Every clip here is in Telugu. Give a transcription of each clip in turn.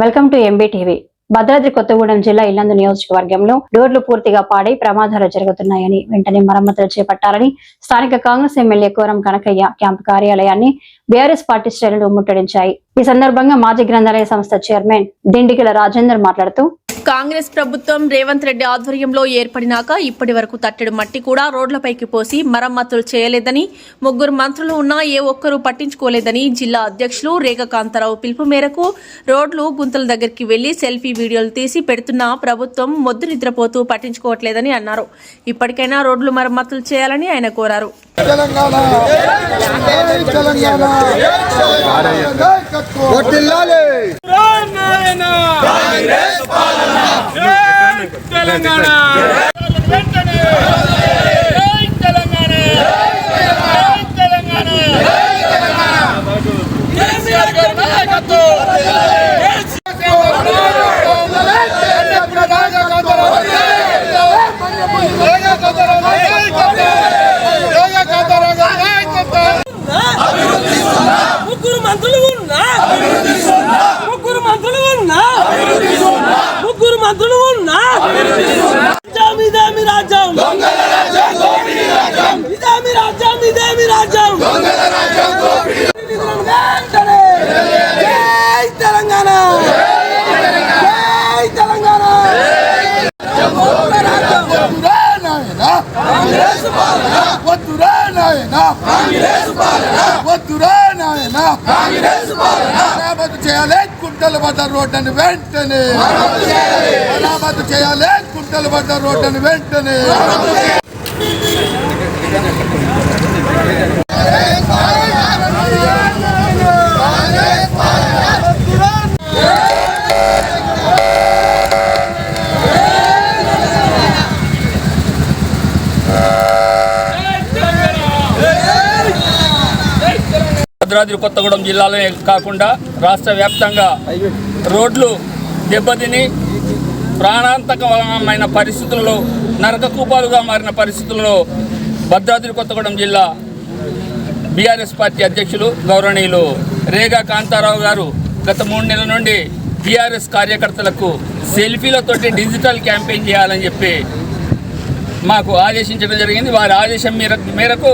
Welcome to MBTV Bhadradri Kothagudem జిల్లా ఇల్లందు నియోజకవర్గంలో రోడ్లు పూర్తిగా పాడై ప్రమాదాలు జరుగుతున్నాయని వెంటనే మరమ్మతులు చేపట్టాలని స్థానిక కాంగ్రెస్ ఎమ్మెల్యే కోరం కనకయ్య క్యాంపు కార్యాలయాన్ని బీఆర్ఎస్ పార్టీ శ్రేణులు ముట్టడించాయి. ఈ సందర్భంగా మాజీ గ్రంథాలయ సంస్థ చైర్మన్ దిండిగల రాజేందర్ మాట్లాడుతూ కాంగ్రెస్ ప్రభుత్వం రేవంత్ రెడ్డి ఆధ్వర్యంలో ఏర్పడినాక ఇప్పటి వరకు తట్టెడు మట్టి కూడా రోడ్లపైకి పోసి మరమ్మతులు చేయలేదని ముగ్గురు మంత్రులు ఉన్నా ఏ ఒక్కరూ పట్టించుకోలేదని జిల్లా అధ్యక్షులు రేఖ కాంతారావు పిలుపు మేరకు రోడ్లు గుంతల దగ్గరికి వెళ్ళి సెల్ఫీ వీడియోలు తీసి పెడుతున్న ప్రభుత్వం మొద్దు నిద్రపోతూ పట్టించుకోవట్లేదని అన్నారు. ఇప్పటికైనా రోడ్లు మరమ్మతులు చేయాలని ఆయన కోరారు. తెలంగాణ జై తెలంగాణ నాయకత్వం వర్ధిల్లాలి. తెలంగాణ వెంటనే జై తెలంగాణ జై తెలంగాణ కేసీఆర్ గారి నాయకత్వం ముగ్గురు మంత్రులు ఉన్నా ముగ్గురు మంత్రులు ఉన్నా ముగ్గురు మంత్రులు ఉన్నా రాజ్యం ఇదేమి రాజ్యం ఇదేమి రాజ్యం ఇదేమి రాజ్యం వెంటనే జై తెలంగాణ జై తెలంగాణ వద్దురా నాయన వద్దురా నాయన మరామతు చేయాలి కుంటల వద్ద రోడ్డుని వెంటనే. మరామతు చేయాలి కుంటల వద్ద రోడ్డుని వెంటనే. భద్రాద్రి కొత్తగూడెం జిల్లాలోనే కాకుండా రాష్ట్ర వ్యాప్తంగా రోడ్లు దెబ్బతిని ప్రాణాంతకమైన పరిస్థితుల్లో నరకకూపాలుగా మారిన పరిస్థితుల్లో భద్రాద్రి కొత్తగూడెం జిల్లా బీఆర్ఎస్ పార్టీ అధ్యక్షులు గౌరవనీయులు రేగా కాంతారావు గారు గత మూడు నెలల నుండి బీఆర్ఎస్ కార్యకర్తలకు సెల్ఫీలతోటి డిజిటల్ క్యాంపెయిన్ చేయాలని చెప్పి మాకు ఆదేశించడం జరిగింది. వారి ఆదేశం మేర మేరకు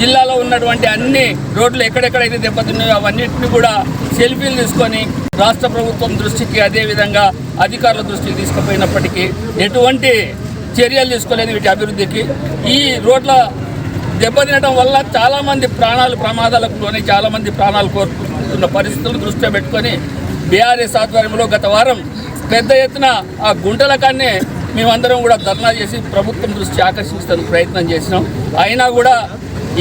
జిల్లాలో ఉన్నటువంటి అన్ని రోడ్లు ఎక్కడెక్కడైతే దెబ్బతిన్నాయో అవన్నిటిని కూడా సెల్ఫీలు తీసుకొని రాష్ట్ర ప్రభుత్వం దృష్టికి అదేవిధంగా అధికారుల దృష్టికి తీసుకుపోయినప్పటికీ ఎటువంటి చర్యలు తీసుకోలేదు వీటి అభివృద్ధికి ఈ రోడ్ల దెబ్బతినడం వల్ల చాలామంది ప్రాణాలు ప్రమాదాలకు లోని చాలామంది ప్రాణాలు కోరుకుంటున్న పరిస్థితులను దృష్టిలో పెట్టుకొని బీఆర్ఎస్ ఆధ్వర్యంలో గత వారం పెద్ద ఎత్తున ఆ గుంటల మేమందరం కూడా ధర్నా చేసి ప్రభుత్వం దృష్టి ఆకర్షించడానికి ప్రయత్నం చేసినాం. అయినా కూడా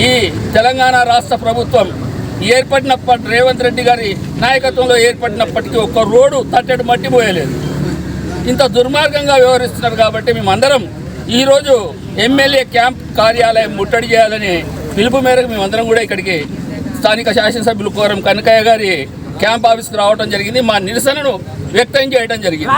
ఈ తెలంగాణ రాష్ట్ర ప్రభుత్వం ఏర్పడినప్పటి రేవంత్ రెడ్డి గారి నాయకత్వంలో ఏర్పడినప్పటికీ ఒక్క రోడ్డు తట్టెడు మట్టి పోయలేదు ఇంత దుర్మార్గంగా వ్యవహరిస్తున్నారు కాబట్టి మేమందరం ఈరోజు ఎమ్మెల్యే క్యాంప్ కార్యాలయం ముట్టడి చేయాలని పిలుపు మేరకు మేమందరం కూడా ఇక్కడికి స్థానిక శాసనసభ్యులు కోరం కనకయ్య గారి క్యాంప్ ఆఫీస్కి రావడం జరిగింది. మా నిరసనను వ్యక్తం చేయడం జరిగింది.